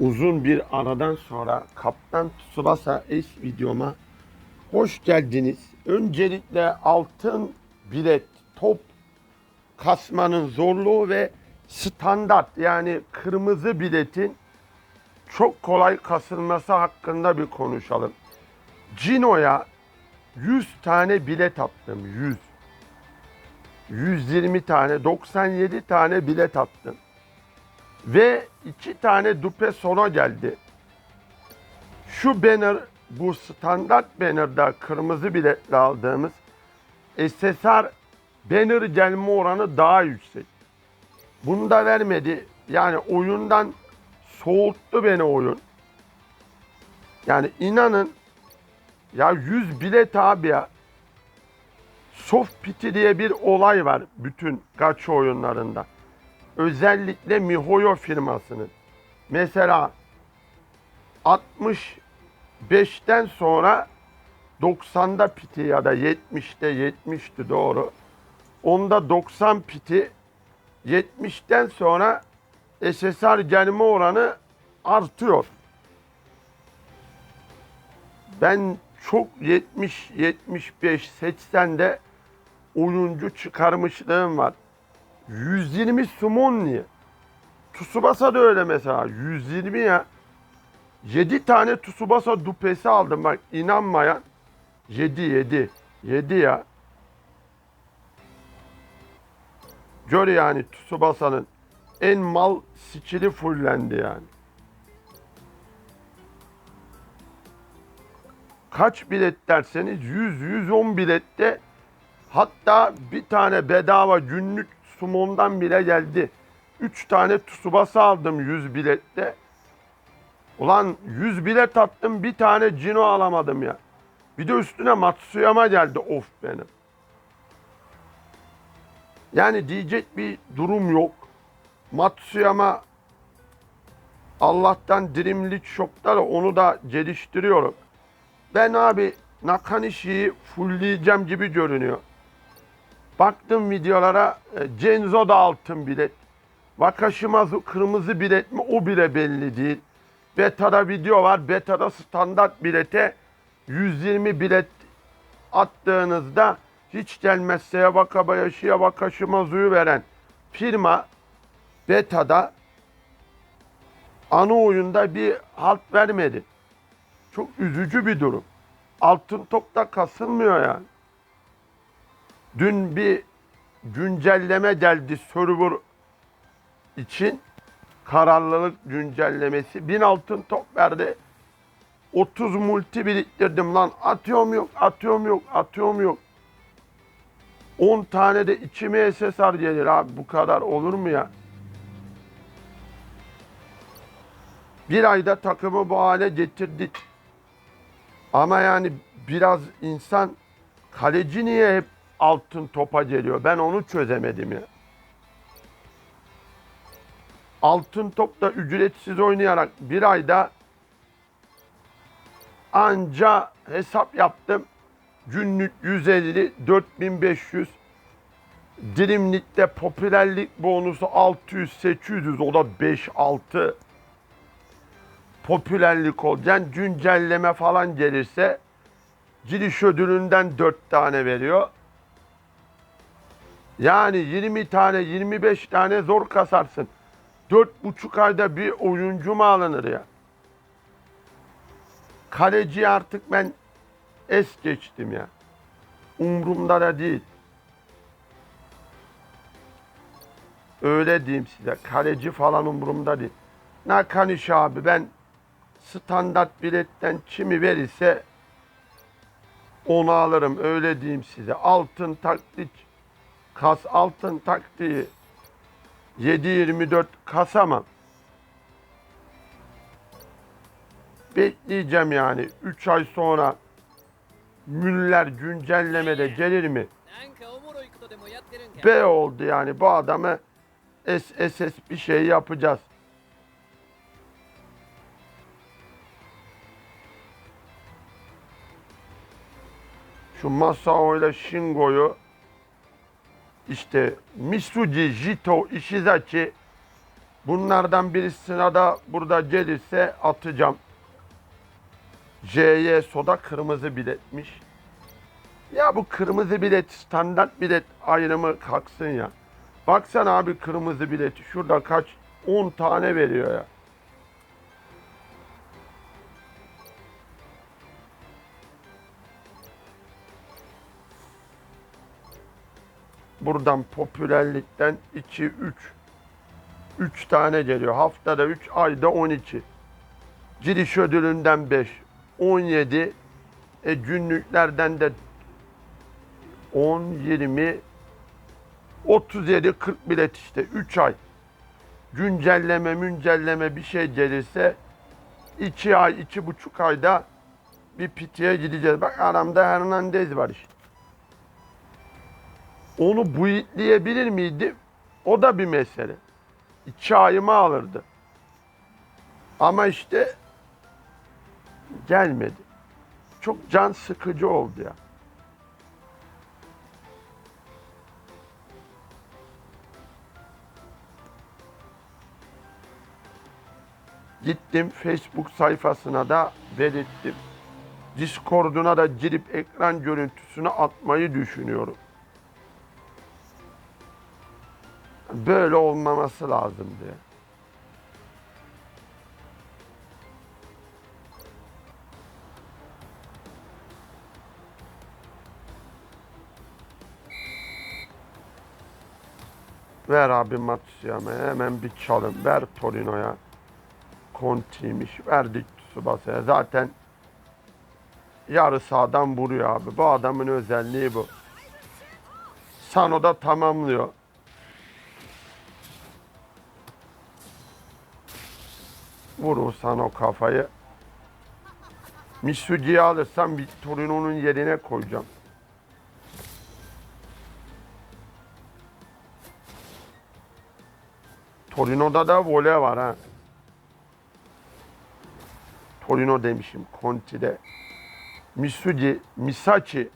Uzun bir aradan sonra Kaptan Tsubasa Ace videoma hoş geldiniz. Öncelikle altın bilet top kasmanın zorluğu ve standart yani kırmızı biletin çok kolay kasılması hakkında bir konuşalım. Cino'ya 100 tane bilet attım. 100. 120 tane, 97 tane bilet attım. Ve iki tane dupe sona geldi. Şu banner, bu standart bannerda kırmızı biletle aldığımız SSR banner gelme oranı daha yüksek. Bunu da vermedi. Yani oyundan soğuttu beni oyun. Yani inanın ya 100 bilet abi ya. Soft piti diye bir olay var bütün gacha oyunlarında. Özellikle MiHoYo firmasının. Mesela 65'ten sonra 90'da piti ya da 70'te 70'ti doğru. Onda 90 piti 70'ten sonra SSR gelme oranı artıyor. Ben çok 70, 75, 80'de oyuncu çıkarmışlığım var. 120 summon niye? Tsubasa da öyle mesela. 120 ya. 7 tane Tsubasa dupesi aldım bak inanmayan. 7 7. 7 ya. Gör yani Tsubasa'nın en mal skill'i fullendi yani. Kaç bilet derseniz 100 110 bilette hatta bir tane bedava günlük sumondan bile geldi. 3 tane Tsubasa aldım 100 bilette. Ulan 100 bilet attım bir tane Cino alamadım ya. Bir de üstüne Matsuyama geldi of benim. Yani diyecek bir durum yok. Matsuyama Allah'tan Shop'ta da onu da geliştiriyorum. Ben abi Nakanishi'yi fullleyeceğim gibi görünüyor. Baktım videolara e, Cenzo da altın bilet. Wakashimazu kırmızı bilet mi o bile belli değil. Beta'da video var. Beta'da standart bilete 120 bilet attığınızda hiç gelmezse ya Wakabayashi ya Wakashimazu'yu veren firma Beta'da ana oyunda bir halt vermedi. Çok üzücü bir durum. Altın topta kasılmıyor yani. Dün bir güncelleme geldi server için. Kararlılık güncellemesi. 1000 altın top verdi. 30 multi biriktirdim lan. Atıyorum yok, atıyorum yok, atıyorum yok. 10 tane de içime SSR gelir abi. Bu kadar olur mu ya? Bir ayda takımı bu hale getirdik. Ama yani biraz insan kaleci niye hep altın topa geliyor? Ben onu çözemedim ya. Altın topta ücretsiz oynayarak bir ayda anca hesap yaptım. Günlük 150, 4500. Dilimlikte popülerlik bonusu 600, 800 o da 5, 6 popülerlik olacaksın. Güncelleme falan gelirse giriş ödülünden 4 tane veriyor. Yani 20 tane 25 tane zor kasarsın. 4,5 ayda bir oyuncu mu alınır ya? Kaleci artık ben es geçtim ya. Umrumda da değil. Öyle diyeyim size. Kaleci falan umurumda değil. Nakaniş abi ben standart biletten kimi verirse onu alırım öyle diyeyim size. Altın taklit Kas altın taktiği 7-24 kasamam. Bekleyeceğim yani 3 ay sonra Müller güncellemede gelir mi? B oldu yani bu adamı SSS bir şey yapacağız. Şu Masao ile Shingo'yu işte Misuji, Jito, Ishizaki Bunlardan birisine da burada gelirse atacağım. J'ye soda kırmızı biletmiş. Ya bu kırmızı bilet standart bilet ayrımı kalksın ya. Baksana abi kırmızı bileti şurada kaç 10 tane veriyor ya. Buradan popülerlikten 2 3 3 tane geliyor. Haftada 3, ayda 12. Giriş ödülünden 5, 17. E günlüklerden de 10, 20, 37, 40 bilet işte 3 ay. Güncelleme, müncelleme bir şey gelirse 2 ay, 2,5 ayda bir pitiye gideceğiz. Bak aramda Hernandez var işte. Onu buyitleyebilir miydi? O da bir mesele. İki ayımı alırdı. Ama işte gelmedi. Çok can sıkıcı oldu ya. Gittim Facebook sayfasına da belirttim. Discord'una da girip ekran görüntüsünü atmayı düşünüyorum. Böyle olmaması lazım diye. Ver abi Matsuyama hemen bir çalım. Ver Torino'ya. Conti'ymiş. Verdik Tsubasa'ya. Zaten yarı sağdan vuruyor abi. Bu adamın özelliği bu. Sano da tamamlıyor. Vurun sana o kafayı. Misugi'yi alırsam Torino'nun yerine koyacağım. Torino'da da voley var ha. Torino demişim. Conti'de. Misugi, Misachi.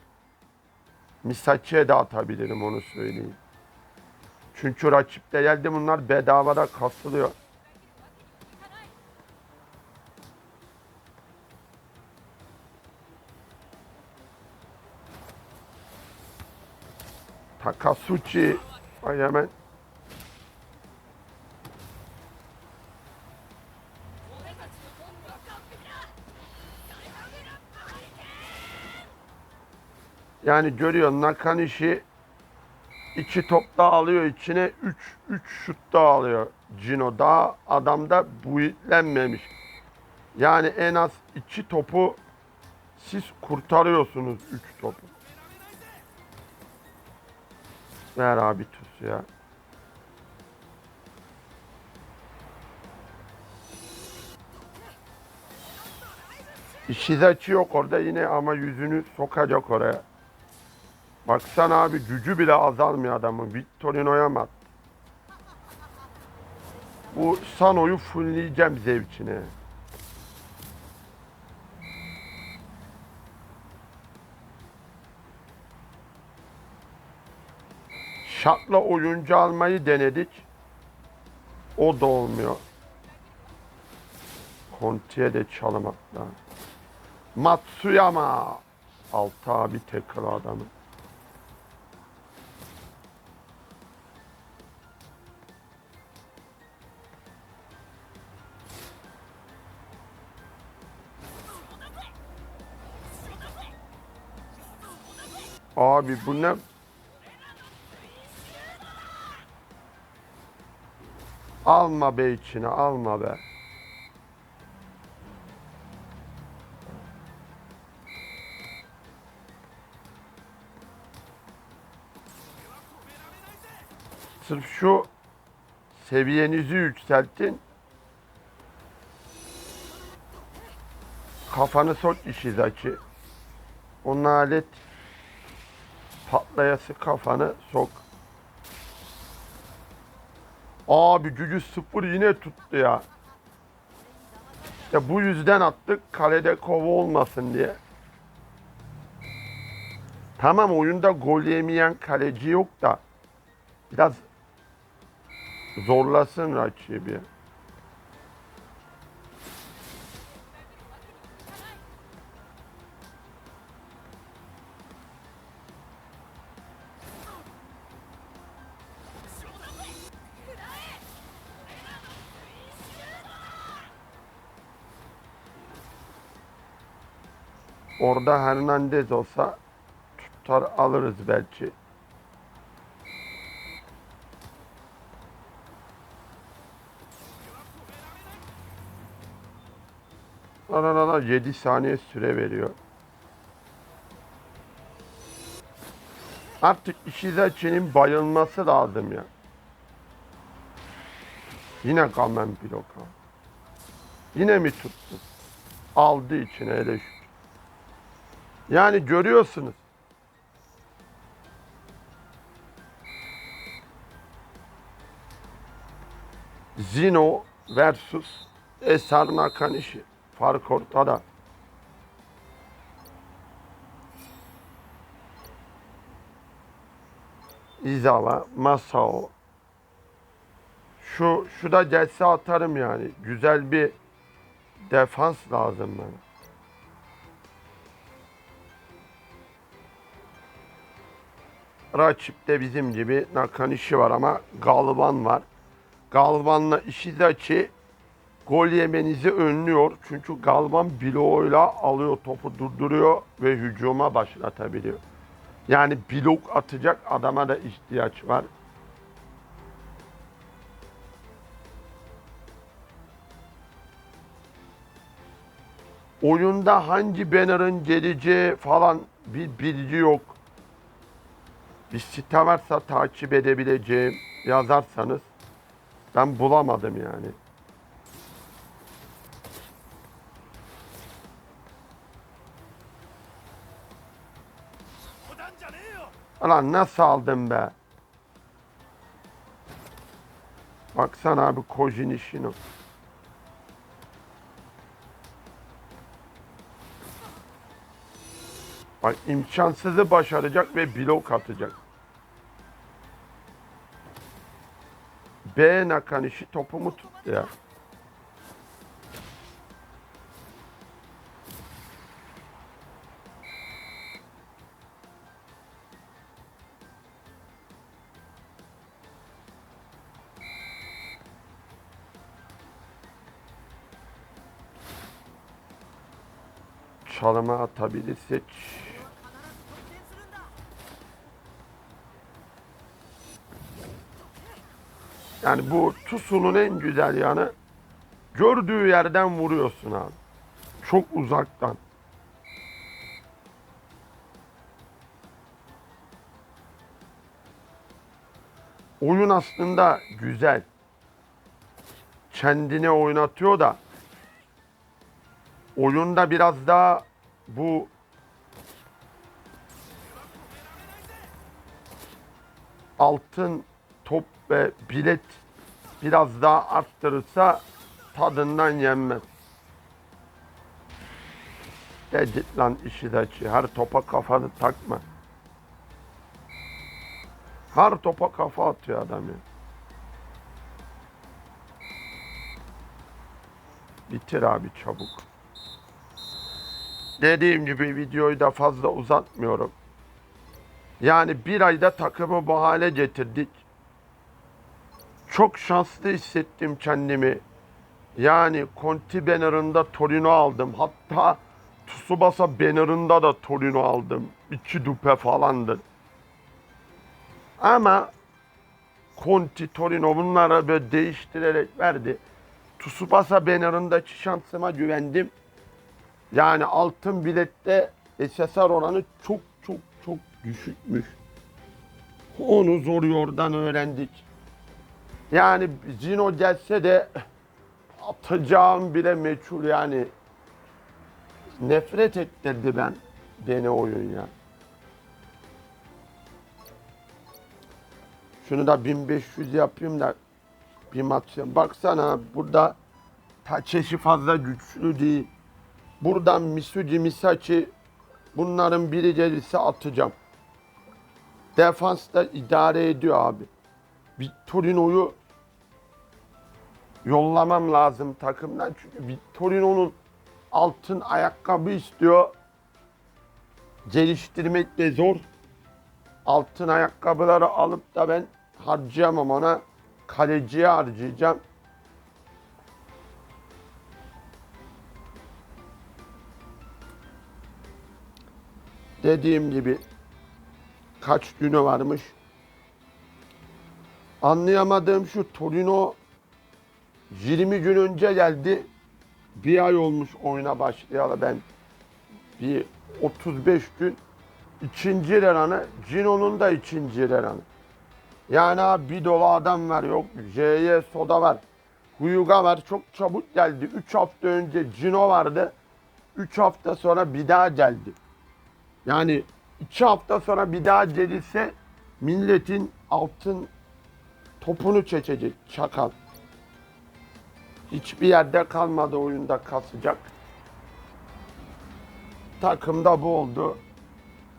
Misachi'ye de atabilirim onu söyleyeyim. Çünkü rakipte geldi bunlar bedavada kasılıyor. Takasuchi. Ay hemen. Yani görüyorsun Nakanishi iki top daha alıyor içine. Üç, üç şut daha alıyor Cino. Daha adamda buitlenmemiş. Yani en az iki topu siz kurtarıyorsunuz üç topu. Ver abi tuz ya. Ishizachi yok orada yine ama yüzünü sokacak oraya. Baksana abi gücü bile azalmıyor adamın. Victorino'ya mı? Bu Sano'yu fullleyeceğim zevkine. Şatla oyuncu almayı denedik. O da olmuyor. Conti'ye de çalım attı. Matsuyama. Altı abi tekrar adamı. Abi bu ne? Alma be içine alma be. Sırf şu seviyenizi yükseltin. Kafanı sok Ishizaki. Onun alet patlayası kafanı sok. Abi gücü sıfır yine tuttu ya. İşte bu yüzden attık kalede kova olmasın diye. Tamam oyunda gol yemeyen kaleci yok da biraz Zorlasın rakibi. Orada Hernandez olsa tutar alırız belki. Arada 7 saniye süre veriyor. Artık Ishizaki'nin bayılması lazım ya. Yine Kamen blok ha. Yine mi tuttu? Aldı içine şükür. Yani görüyorsunuz. Zino versus Eser Nakanishi. Fark ortada. Izawa, Masao. Şu, şu da gelse atarım yani. Güzel bir defans lazım bana. Rakipte bizim gibi Nakanishi var ama Galvan var. Galvan'la Ishizaki gol yemenizi önlüyor. Çünkü Galvan bloğuyla alıyor topu durduruyor ve hücuma başlatabiliyor. Yani blok atacak adama da ihtiyaç var. Oyunda hangi banner'ın geleceği falan bir bilgi yok. Bir site varsa takip edebileceğim yazarsanız ben bulamadım yani. Ulan nasıl aldım be? Baksana abi Kojin işini. Bak imkansızı başaracak ve blok atacak. B Nakanishi topumu tuttu ya. Çalıma atabilirsek Yani bu Tusu'nun en güzel yanı gördüğü yerden vuruyorsun abi. Çok uzaktan. Oyun aslında güzel. Kendine oynatıyor da oyunda biraz daha bu altın top ve bilet biraz daha arttırırsa tadından yenmez. De lan işideki her topa kafanı takma. Her topa kafa atıyor adam ya. Bitir abi çabuk. Dediğim gibi videoyu da fazla uzatmıyorum. Yani bir ayda takımı bu hale getirdik. Çok şanslı hissettim kendimi. Yani Conti bannerında Torino aldım. Hatta Tsubasa bannerında da Torino aldım. İki dupe falandır. Ama Conti, Torino bunları böyle değiştirerek verdi. Tsubasa bannerındaki şansıma güvendim. Yani altın bilette SSR oranı çok çok çok düşükmüş. Onu zor yordan öğrendik. Yani Zino gelse de atacağım bile meçhul yani. Nefret ettirdi ben beni oyun ya. Şunu da 1500 yapayım da bir maç. Baksana burada Taçeşi fazla güçlü değil. Buradan Misugi, Misaki bunların biri gelirse atacağım. Defans da idare ediyor abi. Torino'yu yollamam lazım takımdan. Çünkü Vittorino'nun altın ayakkabı istiyor. Geliştirmek de zor. Altın ayakkabıları alıp da ben harcayamam ona. Kaleciye harcayacağım. Dediğim gibi kaç günü varmış. Anlayamadığım şu Torino 20 gün önce geldi. Bir ay olmuş oyuna başlayalı ben. Bir 35 gün ikinci Leran'ı, Cino'nun da ikinci Leran'ı. Yani bir dolu adam var yok. J'ye Soda var. Huyuga var. Çok çabuk geldi. 3 hafta önce Cino vardı. 3 hafta sonra bir daha geldi. Yani 2 hafta sonra bir daha gelirse milletin altın topunu çekecek çakal. Hiçbir yerde kalmadı oyunda kasacak. Takımda bu oldu.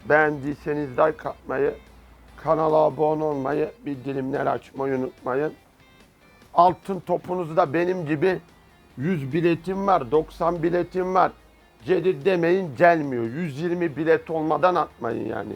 Beğendiyseniz like atmayı, kanala abone olmayı, bildirimleri açmayı unutmayın. Altın topunuzu da benim gibi 100 biletim var, 90 biletim var. Cedir demeyin gelmiyor. 120 bilet olmadan atmayın yani.